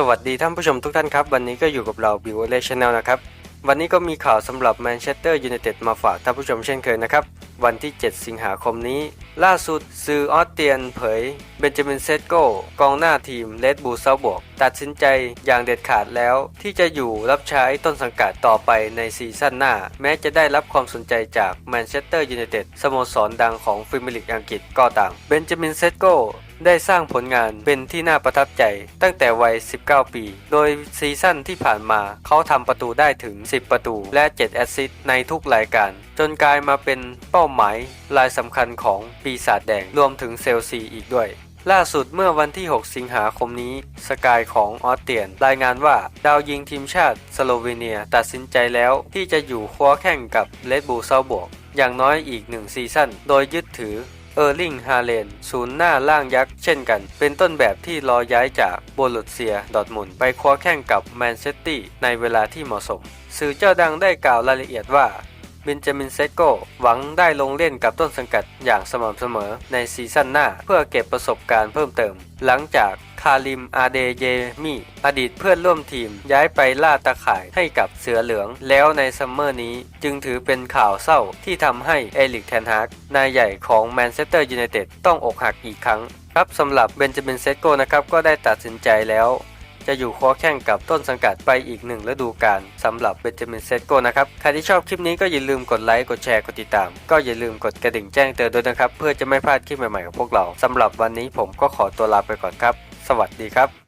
สวัสดีท่านผู้ชมทุกท่านครับ วันนี้ก็อยู่กับเราบิวเลชแนลนะครับ วันนี้ก็มีข่าวสำหรับแมนเชสเตอร์ยูไนเต็ดมาฝากท่านผู้ชมเช่นเคยนะครับ วันที่ 7 สิงหาคมนี้ ล่าสุดสื่อออสเตียนเผยเบนจามินเซตโกกองหน้าทีมเลดบูเซาบวก ตัดสินใจอย่างเด็ดขาดแล้ว ที่จะอยู่รับใช้ต้นสังกัดต่อไปในซีซั่นหน้า แม้จะได้รับความสนใจจากแมนเชสเตอร์ยูไนเต็ดสโมสรดังของฟิมิลิกอังกฤษก็ตามเบนจามินเซตโก ได้สร้างผลงานเป็นที่น่าประทับใจตั้งแต่วัย 19 ปี โดยซีซั่นที่ผ่านมาเขาทำประตูได้ถึง 10 ประตูและ 7 แอสซิสต์ในทุกรายการ จนกลายมาเป็นเป้าหมายรายสำคัญของปีศาจแดงรวมถึงเซลซีอีกด้วยล่าสุดเมื่อวันที่ 6 สิงหาคมนี้ สกายของออสเตียน รายงานว่าดาวยิงทีมชาติสโลวีเนียตัดสินใจแล้วที่จะอยู่คว้าแข่งกับเลดบูเซาบวก อย่างน้อยอีกหนึ่งซีซั่น โดยยึดถือ เออร์ลิง ฮาเลน ศูนย์หน้าล่างยักษ์เช่นกัน เป็นต้นแบบที่รอย้ายจากโบลุตเซีย ดอทมุนไปคว้าแข่งกับแมนเชสเตอร์ในเวลาที่เหมาะสม สื่อเจ้าดังได้กล่าวรายละเอียดว่าเบนจามินเซโกหวังได้ลงเล่นกับต้นสังกัดอย่างสม่ำเสมอในซีซั่นหน้า เพื่อเก็บประสบการณ์เพิ่มเติม หลังจาการิมอาเดเยมีอดีตเพื่อนร่วมทีมย้ายไปล่าตาข่ายให้กับเสือเหลือง แล้วในซัมเมอร์นี้จึงถือเป็นข่าวเศร้าที่ทำให้เอลิกแทนฮากนายใหญ่ของแมนเชสเตอร์ยูไนเต็ดต้องอกหักอีกครั้ง ครับสำหรับเบนจามินเซโกนะครับก็ได้ตัดสินใจแล้วจะอยู่คว้าแข่งกับต้นสังกัดไปอีกหนึ่งฤดูกาลสำหรับเบนจามินเซตโกนะครับ ใครที่ชอบคลิปนี้ก็อย่าลืมกดไลค์กดแชร์กดติดตาม ก็อย่าลืมกดกระดิ่งแจ้งเตือนด้วยนะครับ เพื่อจะไม่พลาดคลิปใหม่ๆของพวกเราสำหรับวันนี้ผมก็ขอตัวลาไปก่อนครับ สวัสดีครับ